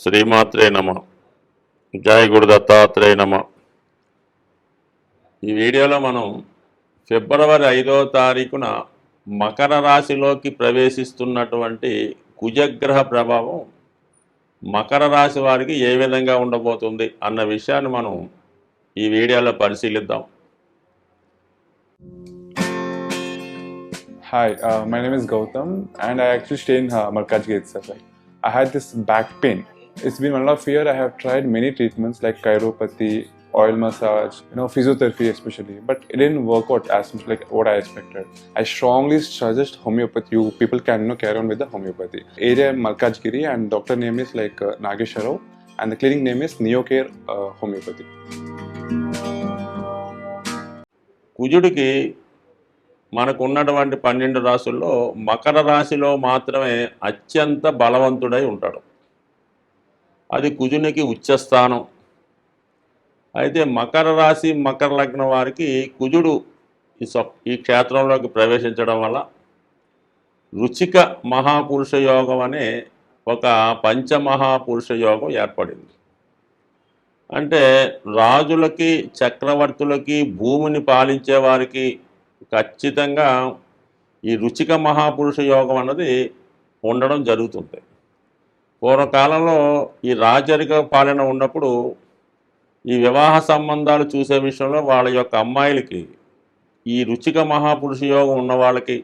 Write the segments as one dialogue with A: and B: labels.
A: శ్రీమాత్రే నమ జయ గురు దత్తాత్రేయ నమ ఈ వీడియోలో మనం ఫిబ్రవరి ఐదవ తారీఖున మకర రాశిలోకి ప్రవేశిస్తున్నటువంటి కుజగ్రహ ప్రభావం మకర రాశి వారికి ఏ విధంగా ఉండబోతుంది అన్న విషయాన్ని మనం ఈ వీడియోలో పరిశీలిద్దాం
B: Hi, uh, my name is Gautam, and I actually stay in uh, Markajgir itself. Like, I had this back pain. It's been one and a half year. I have tried many treatments like chiropathy, oil massage, you know, physiotherapy especially, but it didn't work out as much like what I expected. I strongly suggest homeopathy. You people can you know, carry on with the homeopathy. Area Malkajgiri and doctor name is like uh, Nagesharov, and the clinic name is Neocare uh, Homeopathy.
A: కుజుడికి మనకు ఉన్నటువంటి పన్నెండు రాసుల్లో మకర రాశిలో మాత్రమే అత్యంత బలవంతుడై ఉంటాడు అది కుజునికి ఉచ్చస్థానం. అయితే మకర రాశి మకర లగ్నం వారికి కుజుడు ఈ ఈ క్షేత్రంలోకి ప్రవేశించడం వల్ల రుచిక మహాపురుష యోగం అనే ఒక పంచమహాపురుష యోగం ఏర్పడింది. అంటే రాజులకి చక్రవర్తులకి భూమిని పాలించే వారికి ఖచ్చితంగా ఈ రుచిక మహాపురుష యోగం అన్నది ఉండడం జరుగుతుంది. పూర్వకాలంలో ఈ రాజరిక పాలన ఉన్నప్పుడు ఈ వివాహ సంబంధాలు చూసే విషయంలో వాళ్ళ యొక్క అమ్మాయిలకి ఈ రుచిక మహాపురుష యోగం ఉన్న వాళ్ళకి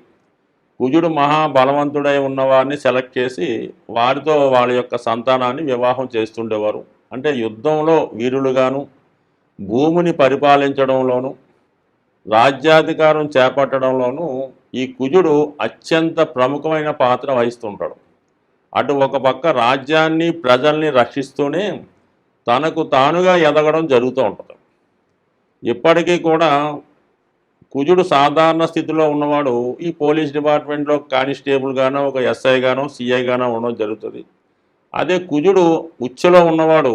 A: కుజుడు మహాబలవంతుడై ఉన్నవారిని సెలెక్ట్ చేసి వారితో వాళ్ళ యొక్క సంతానాన్ని వివాహం చేస్తుండేవారు. అంటే యుద్ధంలో వీరులుగాను భూమిని పరిపాలించడంలోనూ రాజ్యాధికారం చేపట్టడంలోనూ ఈ కుజుడు అత్యంత ప్రముఖమైన పాత్ర వహిస్తుంటాడు. అటు ఒక పక్క రాజ్యాన్ని ప్రజల్ని రక్షిస్తూనే తనకు తానుగా ఎదగడం జరుగుతూ ఉంటుంది. ఇప్పటికీ కూడా కుజుడు సాధారణ స్థితిలో ఉన్నవాడు ఈ పోలీస్ డిపార్ట్మెంట్లో కానిస్టేబుల్గానో ఒక ఎస్ఐ గానో సిఐ గానో ఉండడం జరుగుతుంది. అదే కుజుడు ఉచ్చలో ఉన్నవాడు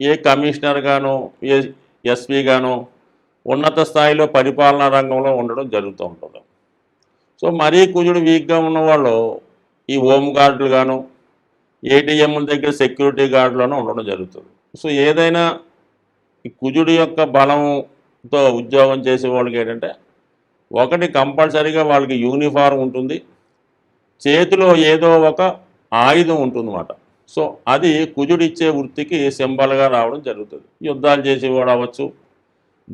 A: ఏ కమిషనర్ గానో ఏ ఎస్పీ గానో ఉన్నత స్థాయిలో పరిపాలనా రంగంలో ఉండడం జరుగుతూ ఉంటుంది. సో మరీ కుజుడు వీక్గా ఉన్నవాళ్ళు ఈ హోమ్ గార్డులు గాను ఏటీఎంల దగ్గర సెక్యూరిటీ గార్డులోనూ ఉండడం జరుగుతుంది. సో ఏదైనా ఈ కుజుడు యొక్క బలంతో ఉద్యోగం చేసే వాళ్ళకి ఏంటంటే ఒకటి కంపల్సరీగా వాళ్ళకి యూనిఫామ్ ఉంటుంది. చేతిలో ఏదో ఒక ఆయుధం ఉంటుందన్నమాట. సో అది కుజుడిచ్చే వృత్తికి సింబల్గా రావడం జరుగుతుంది. యుద్ధాలు చేసేవాడు అవ్వచ్చు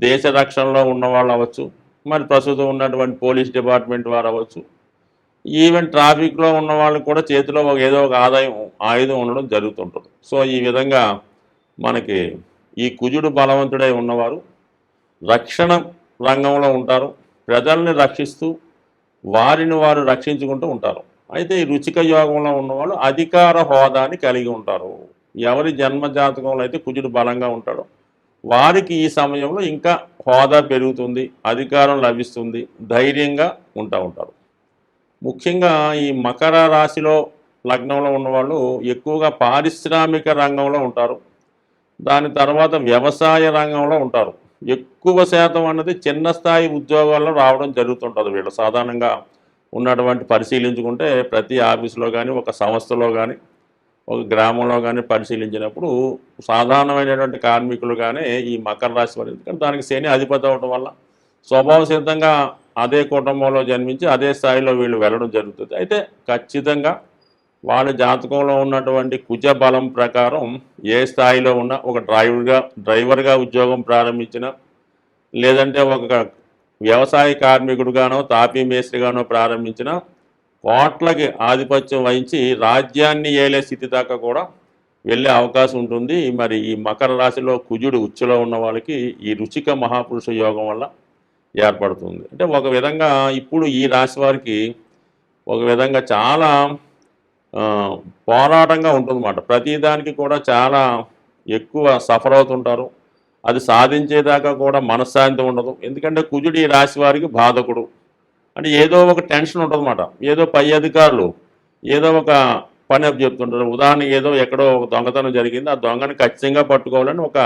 A: దేశ రక్షణలో ఉన్నవాళ్ళు అవ్వచ్చు మరి ప్రస్తుతం ఉన్నటువంటి పోలీస్ డిపార్ట్మెంట్ వారు అవ్వచ్చు ఈవెన్ ట్రాఫిక్లో ఉన్న వాళ్ళకి కూడా చేతిలో ఒక ఏదో ఒక ఆదాయం ఆయుధం ఉండడం జరుగుతుంటుంది. సో ఈ విధంగా మనకి ఈ కుజుడు బలవంతుడై ఉన్నవారు రక్షణ రంగంలో ఉంటారు. ప్రజల్ని రక్షిస్తూ వారిని వారు రక్షించుకుంటూ ఉంటారు. అయితే ఈ రుచిక యోగంలో ఉన్నవాళ్ళు అధికార హోదాని కలిగి ఉంటారు. ఎవరి జన్మ జాతకంలో అయితే కుజుడు బలంగా ఉంటాడో వారికి ఈ సమయంలో ఇంకా హోదా పెరుగుతుంది అధికారం లభిస్తుంది ధైర్యంగా ఉంటా ఉంటారు. ముఖ్యంగా ఈ మకర రాశిలో లగ్నంలో ఉన్నవాళ్ళు ఎక్కువగా పారిశ్రామిక రంగంలో ఉంటారు. దాని తర్వాత వ్యవసాయ రంగంలో ఉంటారు. ఎక్కువ శాతం అన్నది చిన్న స్థాయి ఉద్యోగాల్లో రావడం జరుగుతుంటుంది. వీళ్ళు సాధారణంగా ఉన్నటువంటి పరిశీలించుకుంటే ప్రతి ఆఫీసులో కానీ ఒక సంస్థలో కానీ ఒక గ్రామంలో కానీ పరిశీలించినప్పుడు సాధారణమైనటువంటి కార్మికులు కానీ ఈ మకర రాశి వారు. ఎందుకంటే దానికి శని అధిపతి అవడం వల్ల స్వభావ సిద్ధంగా అదే కుటుంబంలో జన్మించి అదే స్థాయిలో వీళ్ళు వెళ్ళడం జరుగుతుంది. అయితే ఖచ్చితంగా వాళ్ళ జాతకంలో ఉన్నటువంటి కుజ బలం ప్రకారం ఏ స్థాయిలో ఉన్న ఒక డ్రైవర్గా డ్రైవర్గా ఉద్యోగం ప్రారంభించిన లేదంటే ఒక వ్యవసాయ కార్మికుడుగానో తాపీ మేస్త్రిగానో ప్రారంభించిన కోట్లకి ఆధిపత్యం వహించి రాజ్యాన్ని ఏలే స్థితి దాకా కూడా వెళ్ళే అవకాశం ఉంటుంది. మరి ఈ మకర రాశిలో కుజుడు ఉచ్చులో ఉన్న వాళ్ళకి ఈ రుచిక మహాపురుష యోగం వల్ల ఏర్పడుతుంది. అంటే ఒక విధంగా ఇప్పుడు ఈ రాశి వారికి ఒక విధంగా చాలా పోరాటంగా ఉంటుందన్నమాట. ప్రతిదానికి కూడా చాలా ఎక్కువ సఫర్ అవుతుంటారు. అది సాధించేదాకా కూడా మనశ్శాంతి ఉండదు. ఎందుకంటే కుజుడు ఈ రాశి వారికి బాధకుడు. అంటే ఏదో ఒక టెన్షన్ ఉంటుందన్నమాట. ఏదో పై అధికారులు ఏదో ఒక పని చెప్తుంటారు. ఉదాహరణ ఏదో ఎక్కడో ఒక దొంగతనం జరిగింది. ఆ దొంగను ఖచ్చితంగా పట్టుకోవాలని ఒక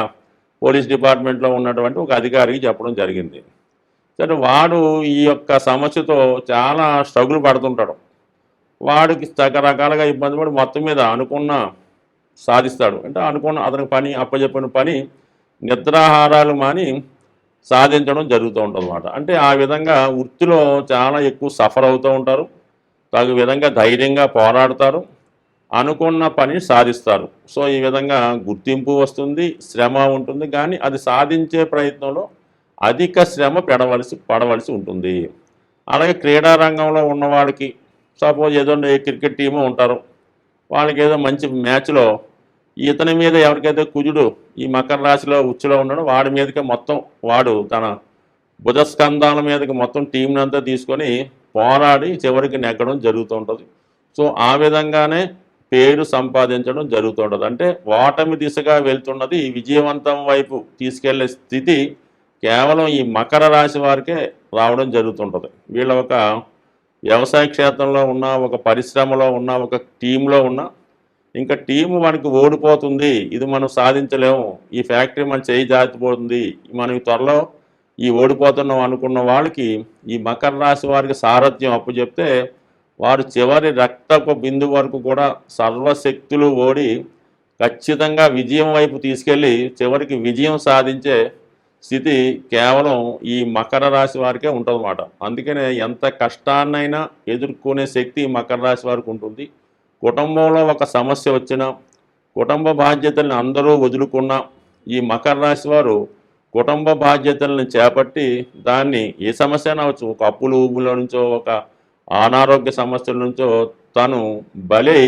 A: పోలీస్ డిపార్ట్మెంట్లో ఉన్నటువంటి ఒక అధికారికి చెప్పడం జరిగింది. సరే వాడు ఈ యొక్క సమస్యతో చాలా స్ట్రగుల్ పడుతుంటాడు. వాడికి రకరకాలుగా ఇబ్బంది పడి మొత్తం మీద అనుకున్న సాధిస్తాడు. అంటే అనుకున్న అతనికి పని అప్పచెప్పిన పని నిద్రాహారాలు మాని సాధించడం జరుగుతూ ఉంటుంది అనమాట అంటే ఆ విధంగా వృత్తిలో చాలా ఎక్కువ సఫర్ అవుతూ ఉంటారు. తగు విధంగా ధైర్యంగా పోరాడతారు. అనుకున్న పని సాధిస్తారు. సో ఈ విధంగా గుర్తింపు వస్తుంది శ్రమ ఉంటుంది. కానీ అది సాధించే ప్రయత్నంలో అధిక శ్రమ పెడవలసి పడవలసి ఉంటుంది. అలాగే క్రీడారంగంలో ఉన్నవాడికి సపోజ్ ఏదో క్రికెట్ టీము ఉంటారు వాళ్ళకి ఏదో మంచి మ్యాచ్లో ఇతని మీద ఎవరికైతే కుజుడు ఈ మకర రాశిలో ఉచ్చులో ఉన్నాడో వాడి మీదకి మొత్తం వాడు తన బుధస్కంధాల మీదకి మొత్తం టీంని అంతా తీసుకొని పోరాడి చివరికి నెగ్గడం జరుగుతూ ఉంటుంది. సో ఆ విధంగానే పేరు సంపాదించడం జరుగుతుంటుంది అంటే ఓటమి దిశగా వెళ్తున్నది విజయవంతం వైపు తీసుకెళ్ళే స్థితి కేవలం ఈ మకర రాశి వారికే రావడం జరుగుతుంటుంది. వీళ్ళ ఒక వ్యవసాయ క్షేత్రంలో ఉన్న ఒక పరిశ్రమలో ఉన్న ఒక టీంలో ఉన్న ఇంకా టీము మనకి ఓడిపోతుంది ఇది మనం సాధించలేము ఈ ఫ్యాక్టరీ మన చేయి జారిపోతుంది మనం త్వరలో ఈ ఓడిపోతున్నాం అనుకున్న వాళ్ళకి ఈ మకర రాశి వారికి సారథ్యం అప్పు చెప్తే వారు చివరి రక్తపు బిందు వరకు కూడా సర్వశక్తులు ఓడి ఖచ్చితంగా విజయం వైపు తీసుకెళ్ళి చివరికి విజయం సాధించే స్థితి కేవలం ఈ మకర రాశి వారికే ఉంటుందన్నమాట. అందుకనే ఎంత కష్టాన్నైనా ఎదుర్కొనే శక్తి మకర రాశి వారికి ఉంటుంది. కుటుంబంలో ఒక సమస్య వచ్చినా కుటుంబ బాధ్యతల్ని అందరూ వదులుకున్నా ఈ మకర రాశి వారు కుటుంబ బాధ్యతలను చేపట్టి దాన్ని ఏ సమస్య అయినా ఒక అప్పులు ఊబుల నుంచో ఒక అనారోగ్య సమస్యల నుంచో తను బలై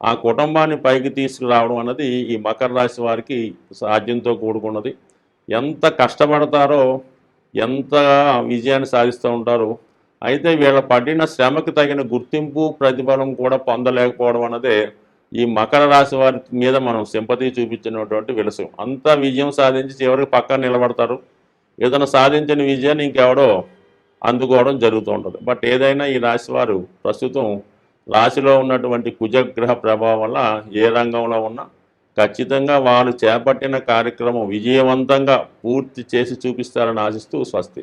A: ఆ కుటుంబాన్ని పైకి తీసుకురావడం అన్నది ఈ మకర రాశి వారికి సాధ్యంతో కూడుకున్నది. ఎంత కష్టపడతారో ఎంత విజయాన్ని సాధిస్తూ ఉంటారో అయితే వీళ్ళ పడిన శ్రమకు తగిన గుర్తింపు ప్రతిఫలం కూడా పొందలేకపోవడం అన్నదే ఈ మకర రాశి వారి మీద మనం సింపతి చూపించినటువంటి విలసం. అంతా విజయం సాధించి చివరికి పక్కన నిలబడతారు. ఏదైనా సాధించిన విజయాన్ని ఇంకెవడో అందుకోవడం జరుగుతూ ఉంటుంది. బట్ ఏదైనా ఈ రాశి వారు ప్రస్తుతం రాశిలో ఉన్నటువంటి కుజగ్రహ ప్రభావం వల్ల ఏ రంగంలో ఉన్నా ఖచ్చితంగా వాళ్ళు చేపట్టిన కార్యక్రమం విజయవంతంగా పూర్తి చేసి చూపిస్తారని ఆశిస్తూ స్వస్తి.